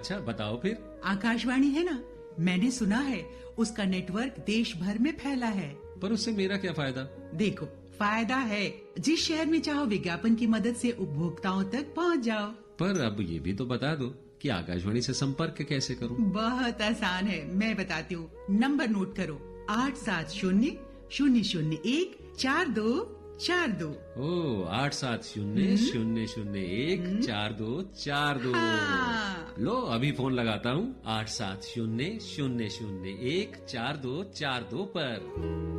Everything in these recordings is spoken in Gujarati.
अच्छा बताओ फिर। आकाशवाणी है ना? मैंने सुना है उसका नेटवर्क देश भर में फैला है। पर उससे मेरा क्या फ़ायदा? देखो फ़ायदा है। जिस शहर में चाहो विज्ञापन की मदद से उपभोक्ताओं तक पहुँच जाओ। पर अब ये भी तो बता दो कि आकाशवाणी से संपर्क कैसे करूँ? बहुत आसान है मैं बताती हूँ। नंबर नोट करो आठ सात शून्य शून्य शून्य एक चार दो। चार दो ओ आठ सात शून्य शून्य शून्य एक चार दो चार दो हाँ। लो अभी फोन लगाता हूँ आठ सात शून्य शून्य शून्य एक चार दो चार दो पर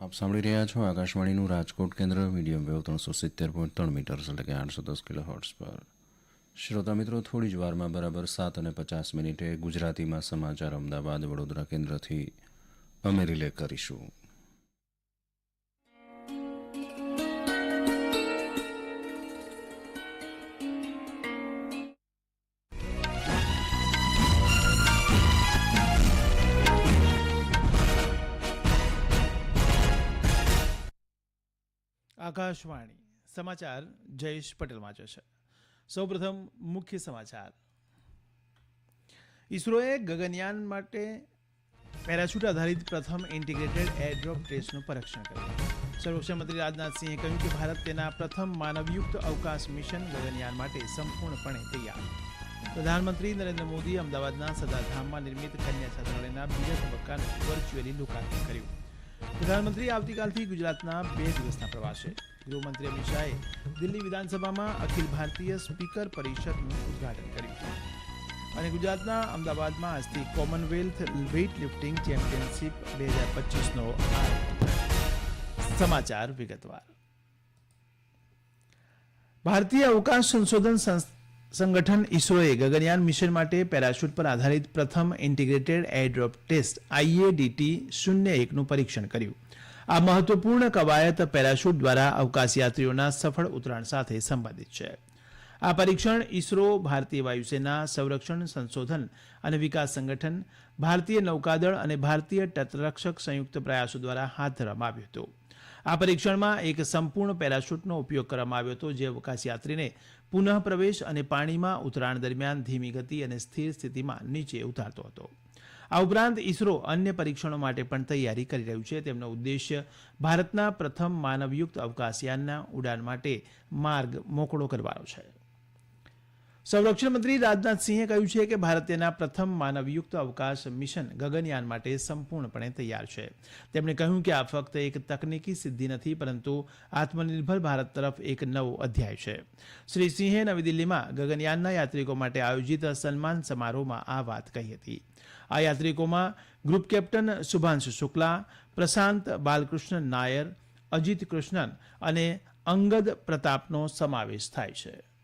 આપ સાંભળી રહ્યા છો આકાશવાણીનું રાજકોટ કેન્દ્ર મીડિયમ વેવ ત્રણસો સિત્તેર પોઈન્ટ ત્રણ મીટર એટલે કે આઠસો દસ કિલો હર્ટ્સ પર શ્રોતા મિત્રો, થોડી જ વારમાં બરાબર સાત અને પચાસ મિનિટે ગુજરાતીમાં સમાચાર અમદાવાદ વડોદરા કેન્દ્રથી અમે રિલે કરીશું. આકાશવાણી સમાચાર જયેશ પટેલ વાંચે છે. સૌપ્રથમ મુખ્ય સમાચાર. ઇસરોએ ગગનયાન માટે પેરાશૂટ આધારિત પ્રથમ ઇન્ટિગ્રેટેડ એરડ્રોપ ટેસ્ટનું પરીક્ષણ કર્યું. સંરક્ષણ મંત્રી રાજનાથસિંહે કહ્યું કે ભારત તેના પ્રથમ માનવયુક્ત અવકાશ મિશન ગગનયાન માટે સંપૂર્ણપણે તૈયાર. પ્રધાનમંત્રી નરેન્દ્ર મોદીએ અમદાવાદના સદાધામમાં નિર્મિત કન્યા છાત્રાલયના બીજા તબક્કાનું વર્ચ્યુઅલી લોકાર્પણ કર્યું. પ્રધાનમંત્રી આવતીકાલથી ગુજરાતના બે દિવસના પ્રવાસે. ગૃહમંત્રી અમિત શાહે દિલ્હી વિધાનસભામાં અખિલ ભારતીય સ્પીકર પરિષદનું ઉદઘાટન કર્યું. અને ગુજરાતના અમદાવાદમાં આજથી કોમનવેલ્થ વેઇટ લિફ્ટિંગ ચેમ્પિયનશિપ બે હજાર પચીસનો સમાચાર વિગતવાર. ભારતીય અવકાશ સંશોધન સંસ્થા સંગઠન ઇસરોએ ગગનયાન મિશન માટે પેરાશૂટ પર આધારિત પ્રથમ ઇન્ટિગ્રેટેડ એરડ્રોપ ટેસ્ટ આઈએડીટી શૂન્ય એકનું પરીક્ષણ કર્યું. આ મહત્વપૂર્ણ કવાયત પેરાશૂટ દ્વારા અવકાશયાત્રીઓના સફળ ઉતરાણ સાથે સંબંધિત છે. આ પરીક્ષણ ઇસરો ભારતીય વાયુસેના સંરક્ષણ સંશોધન અને વિકાસ સંગઠન, ભારતીય નૌકાદળ અને ભારતીય તટરક્ષક સંયુક્ત પ્રયાસો દ્વારા હાથ ધરવામાં આવ્યું હતું. આ પરીક્ષણમાં એક સંપૂર્ણ પેરાશૂટનો ઉપયોગ કરવામાં આવ્યો હતો, જે અવકાશયાત્રીને પુનઃ પ્રવેશ અને પાણીમાં ઉતરાણ દરમિયાન ધીમી ગતિ અને સ્થિર સ્થિતિમાં નીચે ઉતારતો હતો. આ ઉપરાંત ઇસરો અન્ય પરીક્ષણો માટે પણ તૈયારી કરી રહ્યું છે. તેમનો ઉદ્દેશ્ય ભારતના પ્રથમ માનવયુક્ત અવકાશયાનના ઉડાન માટે માર્ગ મોકળો કરવાનો છે. સંરક્ષણ મંત્રી રાજનાથસિંહે કહ્યું છે કે ભારત પ્રથમ માનવયુક્ત અવકાશ મિશન ગગનયાન માટે સંપૂર્ણપણે તૈયાર છે. તેમણે કહ્યું કે આ ફક્ત એક તકનીકી સિદ્ધિ નથી, પરંતુ આત્મનિર્ભર ભારત તરફ એક નવો અધ્યાય છે. શ્રી સિંહે નવી દિલ્હીમાં ગગનયાનના યાત્રિકો માટે આયોજિત સન્માન સમારોહમાં આ વાત કહી હતી. આ યાત્રિકોમાં ગ્રુપ કેપ્ટન શુભાંશુ શુક્લા, પ્રશાંત બાલકૃષ્ણ નાયર, અજીત કૃષ્ણન અને અંગદ પ્રતાપનો સમાવેશ થાય છે.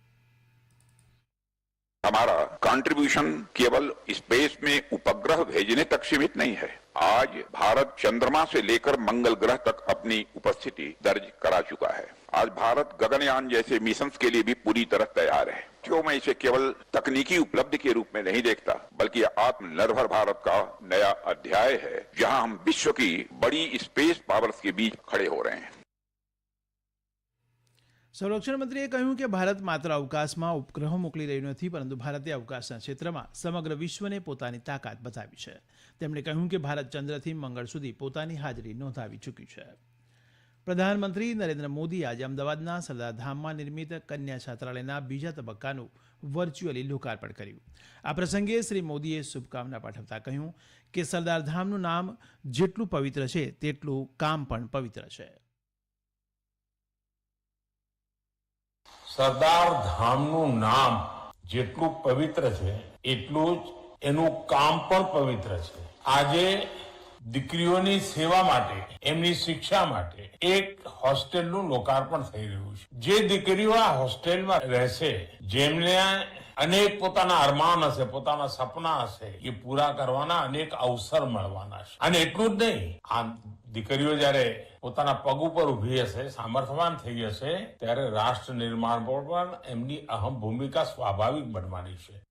हमारा कंट्रीब्यूशन केवल स्पेस में उपग्रह भेजने तक सीमित नहीं है। आज भारत चंद्रमा से लेकर मंगल ग्रह तक अपनी उपस्थिति दर्ज करा चुका है। आज भारत गगनयान जैसे मिशन के लिए भी पूरी तरह तैयार है। क्यों मैं इसे केवल तकनीकी उपलब्धि के रूप में नहीं देखता, बल्कि आत्मनिर्भर भारत का नया अध्याय है, जहाँ हम विश्व की बड़ी स्पेस पावर्स के बीच खड़े हो रहे हैं। સંરક્ષણ મંત્રીએ કહ્યું કે ભારત માત્ર અવકાશમાં ઉપગ્રહો મોકલી રહ્યું નથી, પરંતુ ભારતે અવકાશના ક્ષેત્રમાં સમગ્ર વિશ્વને પોતાની તાકાત બતાવી છે. તેમણે કહ્યું કે ભારત ચંદ્રથી મંગળ સુધી પોતાની હાજરી નોંધાવી ચૂક્યું છે. પ્રધાનમંત્રી નરેન્દ્ર મોદી આજે અમદાવાદના સરદારધામમાં નિર્મિત કન્યા છાત્રાલયના બીજા તબક્કાનું વર્ચ્યુઅલી લોકાર્પણ કર્યું. આ પ્રસંગે શ્રી મોદીએ શુભકામના પાઠવતા કહ્યું કે સરદારધામનું નામ જેટલું પવિત્ર છે, તેટલું કામ પણ પવિત્ર છે. સરદાર ધામનું નામ જેટલું પવિત્ર છે, એટલું જ એનું કામ પણ પવિત્ર છે. આજે દીકરીઓની સેવા માટે, એમની શિક્ષા માટે એક હોસ્ટેલનું લોકાર્પણ થઈ રહ્યું છે. જે દીકરીઓ આ હોસ્ટેલમાં રહેશે, જેમને અનેક પોતાના અરમાન હશે, પોતાના સપના હશે, એ પૂરા કરવાના અનેક અવસર મળવાના છે. અને એટલું જ નહીં, આ દીકરીઓ જ્યારે પોતાના પગ ઉપર ઊભી હશે સામર્થવાન થઈ હશે, ત્યારે રાષ્ટ્ર નિર્માણ પર પણ એમની અહમ ભૂમિકા સ્વાભાવિક બનવાની છે.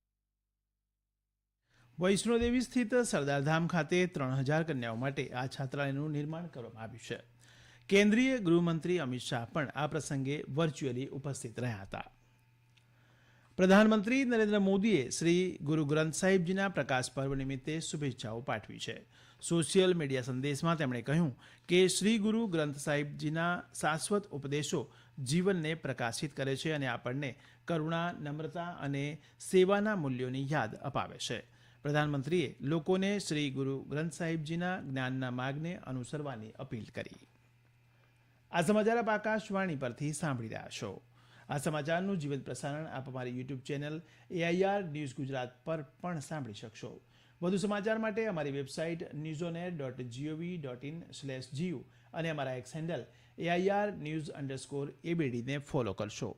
વૈષ્ણોદેવી સ્થિત સરદારધામ ખાતે ત્રણ હજાર કન્યાઓ માટે આ છાત્રાલયનું નિર્માણ કરવામાં આવ્યું છે. કેન્દ્રીય ગૃહમંત્રી અમિત શાહ પણ આ પ્રસંગે વર્ચ્યુઅલી ઉપસ્થિત રહ્યા હતા. પ્રધાનમંત્રી નરેન્દ્ર મોદીએ શ્રી ગુરુ ગ્રંથ સાહિબજીના પ્રકાશ પર્વ નિમિત્તે શુભેચ્છાઓ પાઠવી છે. સોશિયલ મીડિયા સંદેશમાં તેમણે કહ્યું કે શ્રી ગુરુ ગ્રંથ સાહિબજીના શાશ્વત ઉપદેશો જીવનને પ્રકાશિત કરે છે અને આપણને કરુણા, નમ્રતા અને સેવાના મૂલ્યોની યાદ અપાવે છે. પ્રધાનમંત્રીએ લોકોને શ્રી ગુરુ ગ્રંથ સાહિબજીના જ્ઞાનના માર્ગને અનુસરવાની અપીલ કરી. આ સમાચાર આકાશવાણી પરથી સાંભળી રહ્યા છો. આ સમાચારનું જીવંત પ્રસારણ આપ અમારી YouTube channel AIR news Gujarat પર પણ સાંભળી શકશો. વધુ સમાચાર માટે અમારી website news on air dot gov dot in slash GU અને અમારા X handle AIR news underscore એબીડીને follow કરશો.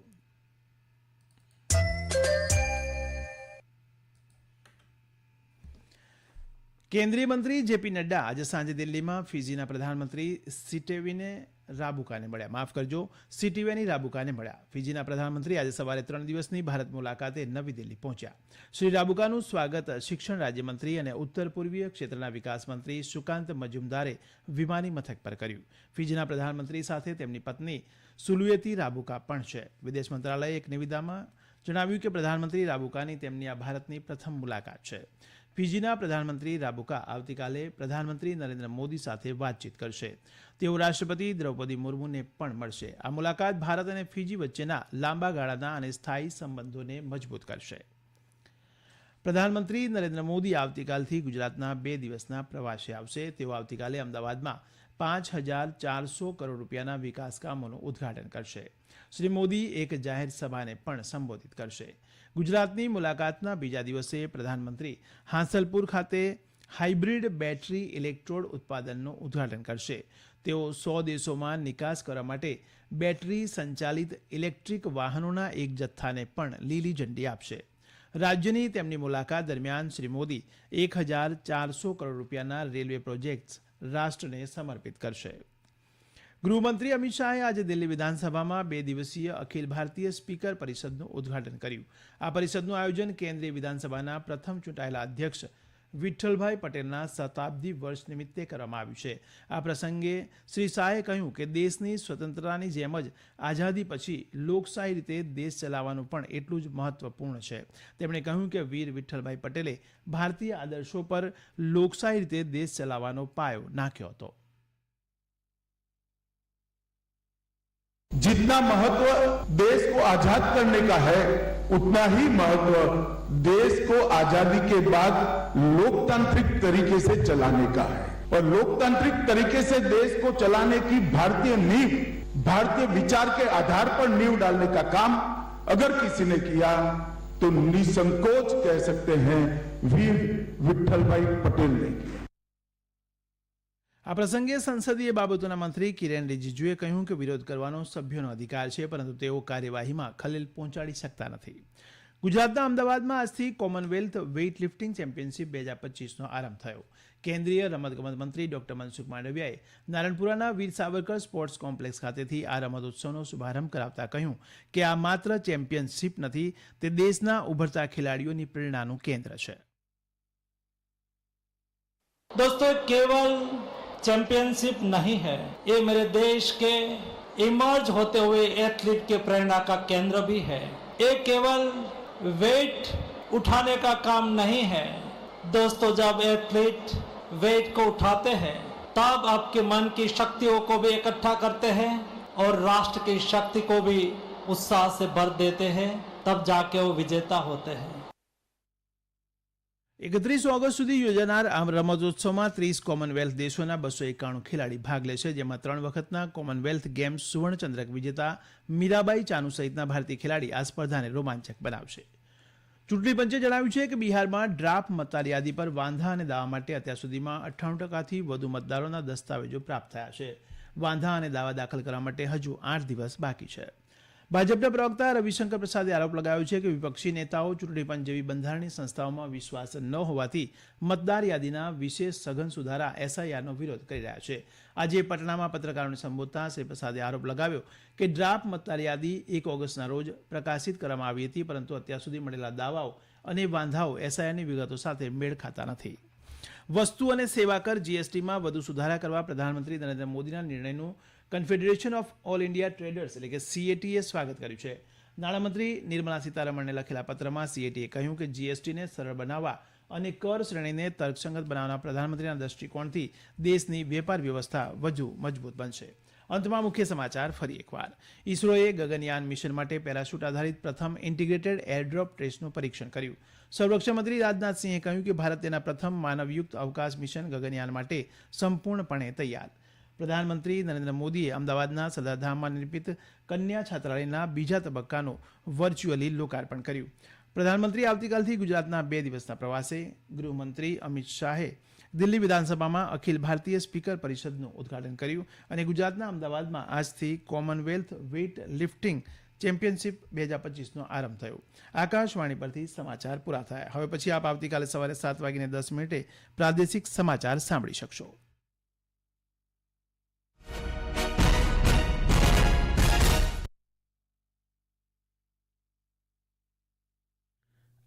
કેન્દ્રીય મંત્રી જેપી નડ્ડા આજે સાંજે દિલ્હીમાં ફિજીના પ્રધાનમંત્રી સિટેવીને રાબુકાને મળ્યા. માફ કરજો, સિટીવેની રાબુકાને મળ્યા. ફિજીના પ્રધાનમંત્રી આજે સવારે ત્રણ દિવસની ભારત મુલાકાતે નવી દિલ્હી પહોંચ્યા. શ્રી રાબુકાનું સ્વાગત શિક્ષણ રાજ્યમંત્રી અને ઉત્તર પૂર્વીય ક્ષેત્રના વિકાસ મંત્રી સુકાંત મજુમદારે વિમાની મથક પર કર્યું. ફિજીના પ્રધાનમંત્રી સાથે તેમની પત્ની સુલુએતી રાબુકા પણ છે. વિદેશ મંત્રાલયે એક નિવેદનમાં જણાવ્યું કે પ્રધાનમંત્રી રાબુકાની તેમની આ ભારતની પ્રથમ મુલાકાત છે. ફિજીના પ્રધાનમંત્રી રાબુકા આવતીકાલે પ્રધાનમંત્રી નરેન્દ્ર મોદી સાથે વાતચીત કરશે. તેઓ રાષ્ટ્રપતિ દ્રૌપદી મુર્મુને પણ મળશે. આ મુલાકાત ભારત અને ફિજી વચ્ચેના લાંબા ગાળાના અને સ્થાયી સંબંધોને મજબૂત કરશે. પ્રધાનમંત્રી નરેન્દ્ર મોદી આવતીકાલથી ગુજરાતના બે દિવસના પ્રવાસે આવશે. તેઓ આવતીકાલે અમદાવાદમાં પાંચ હજાર ચારસો કરોડ રૂપિયાના વિકાસ કામોનું ઉદ્ઘાટન કરશે. શ્રી મોદી એક જાહેર સભાને પણ સંબોધિત કરશે. ગુજરાતની મુલાકાતના બીજા દિવસે પ્રધાનમંત્રી હાંસલપુર ખાતે હાઇબ્રિડ બેટરી ઇલેક્ટ્રોડ ઉત્પાદનનું ઉદ્ઘાટન કરશે. તેઓ સો દેશોમાં નિકાસ કરવા માટે બેટરી સંચાલિત ઇલેક્ટ્રિક વાહનોના એક જથ્થાને પણ લીલી ઝંડી આપશે. રાજ્યની તેમની મુલાકાત દરમિયાન શ્રી મોદી એક હજાર ચારસો કરોડ રૂપિયાના રેલવે પ્રોજેક્ટ્સ રાષ્ટ્રને સમર્પિત કરશે. ગૃહમંત્રી અમિત શાહે આજે દિલ્હી વિધાનસભામાં બે દિવસીય અખિલ ભારતીય સ્પીકર પરિષદનું ઉદ્ઘાટન કર્યું. આ પરિષદનું આયોજન કેન્દ્રીય વિધાનસભાના પ્રથમ ચૂંટાયેલા અધ્યક્ષ વિઠ્ઠલભાઈ પટેલના શતાબ્દી વર્ષ નિમિત્તે કરવામાં આવ્યું છે. આ પ્રસંગે શ્રી શાહે કહ્યું કે દેશની સ્વતંત્રતાની જેમ જ આઝાદી પછી લોકશાહી રીતે દેશ ચલાવવાનું પણ એટલું જ મહત્વપૂર્ણ છે. તેમણે કહ્યું કે વીર વિઠ્ઠલભાઈ પટેલે ભારતીય આદર્શો પર લોકશાહી રીતે દેશ ચલાવવાનો પાયો નાખ્યો હતો. जितना महत्व देश को आज़ाद करने का है, उतना ही महत्व देश को आज़ादी के बाद लोकतांत्रिक तरीके से चलाने का है। और लोकतांत्रिक तरीके से देश को चलाने की भारतीय नींव, भारतीय विचार के आधार पर नींव डालने का काम अगर किसी ने किया तो निसंकोच कह सकते हैं वीर विठल भाई पटेल ने किया। આ પ્રસંગે સંસદીય બાબતોના મંત્રી કિરણ રિજિજુએ કહ્યું કે વિરોધ કરવાનો સભ્યોનો અધિકાર છે, પરંતુ તેઓ કાર્યવાહીમાં ખલેલ પહોંચાડી શકતા નથી. ગુજરાતના અમદાવાદમાં આજથી કોમનવેલ્થ વેઇટ લિફ્ટિંગ ચેમ્પિયનશિપ બે હજાર પચીસનો આરંભ થયો. કેન્દ્રીય રમતગમત મંત્રી ડોક્ટર મનસુખ માંડવિયાએ નારણપુરાના વીર સાવરકર સ્પોર્ટ્સ કોમ્પ્લેક્સ ખાતેથી આ રમતોત્સવનો શુભારંભ કરાવતા કહ્યું કે આ માત્ર ચેમ્પિયનશિપ નથી, તે દેશના ઉભરતા ખેલાડીઓની પ્રેરણાનું કેન્દ્ર છે. દોસ્તો કેવલ चैंपियनशिप नहीं है। ये मेरे देश के इमर्ज होते हुए एथलीट के प्रेरणा का केंद्र भी है। ये केवल वेट उठाने का काम नहीं है। दोस्तों, जब एथलीट वेट को उठाते हैं, तब आपके मन की शक्तियों को भी इकट्ठा करते हैं और राष्ट्र की शक्ति को भी उत्साह से भर देते हैं। तब जाके वो विजेता होते हैं। એકત્રીસ ઓગસ્ટ સુધી યોજાનાર આ રમતોત્સવમાં ત્રીસ કોમનવેલ્થ દેશોના બસો એકાણું ખેલાડી ભાગ લેશે, જેમાં ત્રણ વખતના કોમનવેલ્થ ગેમ્સ સુવર્ણચંદ્રક વિજેતા મીરાબાઈ ચાનુ સહિતના ભારતીય ખેલાડી આ સ્પર્ધાને રોમાંચક બનાવશે. ચૂંટણી પંચે જણાવ્યું છે કે બિહારમાં ડ્રાફ્ટ મતદાર યાદી પર વાંધા અને દાવા માટે અત્યાર સુધીમાં અઠ્ઠાણું ટકાથી વધુ મતદારોના દસ્તાવેજો પ્રાપ્ત થયા છે. વાંધા અને દાવા દાખલ કરવા માટે હજુ આઠ દિવસ બાકી છે. ભાજપના પ્રવક્તા રવિશંકર પ્રસાદે આરોપ લગાવ્યો છે કે વિપક્ષી નેતાઓ ચૂંટણી પંચ જેવી બંધારણીય સંસ્થાઓમાં વિશ્વાસ ન હોવાથી મતદાર યાદીના વિશેષ સઘન સુધારા એસઆઈઆરનો વિરોધ કરી રહ્યા છે. આજે પટનામાં પત્રકારોને સંબોધતા શ્રી પ્રસાદે આરોપ લગાવ્યો કે ડ્રાફ્ટ મતદાર યાદી એક ઓગસ્ટના રોજ પ્રકાશિત કરવામાં આવી હતી, પરંતુ અત્યાર સુધી મળેલા દાવાઓ અને વાંધાઓ એસઆઈઆરની વિગતો સાથે મેળ ખાતા નથી. વસ્તુ અને સેવા કર જીએસટીમાં વધુ સુધારા કરવા પ્રધાનમંત્રી નરેન્દ્ર મોદીના નિર્ણયનું confederation of all India traders એટલે કે સીએટીએ સ્વાગત કર્યું છે. નાણામંત્રી નિર્મલા સીતારમણને લખેલા પત્રમાં સીએટીએ કહ્યું કે જીએસટીને સરળ બનાવવા અને કર શ્રેણીને તર્કસંગત બનાવવાના પ્રધાનમંત્રીના દ્રષ્ટિકોણથી દેશની વેપાર વ્યવસ્થા વધુ મજબૂત બનશે. અંતમાં મુખ્ય સમાચાર ફરી એકવાર. ઇસરોએ ગગનયાન મિશન માટે પેરાશૂટ આધારિત પ્રથમ ઇન્ટિગ્રેટેડ એરડ્રોપ ટેસ્ટનું પરીક્ષણ કર્યું. સંરક્ષણ મંત્રી રાજનાથસિંહે કહ્યું કે ભારત તેના પ્રથમ માનવયુક્ત અવકાશ મિશન ગગનયાન માટે સંપૂર્ણપણે તૈયાર. પ્રધાનમંત્રી નરેન્દ્ર મોદીએ અમદાવાદના સરદારધામમાં નિર્મિત કન્યા છાત્રાલયના બીજા તબક્કાનું વર્ચ્યુઅલી લોકાર્પણ કર્યું. પ્રધાનમંત્રી આવતીકાલથી ગુજરાતના બે દિવસના પ્રવાસે ગૃહમંત્રી અમિત શાહે દિલ્હી વિધાનસભામાં અખિલ ભારતીય સ્પીકર પરિષદનું ઉદઘાટન કર્યું અને ગુજરાતના અમદાવાદમાં આજથી કોમનવેલ્થ વેઇટ લિફ્ટિંગ ચેમ્પિયનશિપ બે હજાર પચીસનો આરંભ થયો. આકાશવાણી પરથી સમાચાર પૂરા થયા. હવે પછી આપ આવતીકાલે સવારે સાત વાગીને દસ મિનિટે પ્રાદેશિક સમાચાર સાંભળી શકશો.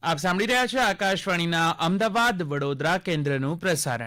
આપ સાંભળી રહ્યા છો આકાશવાણીના અમદાવાદ વડોદરા કેન્દ્રનું પ્રસારણ.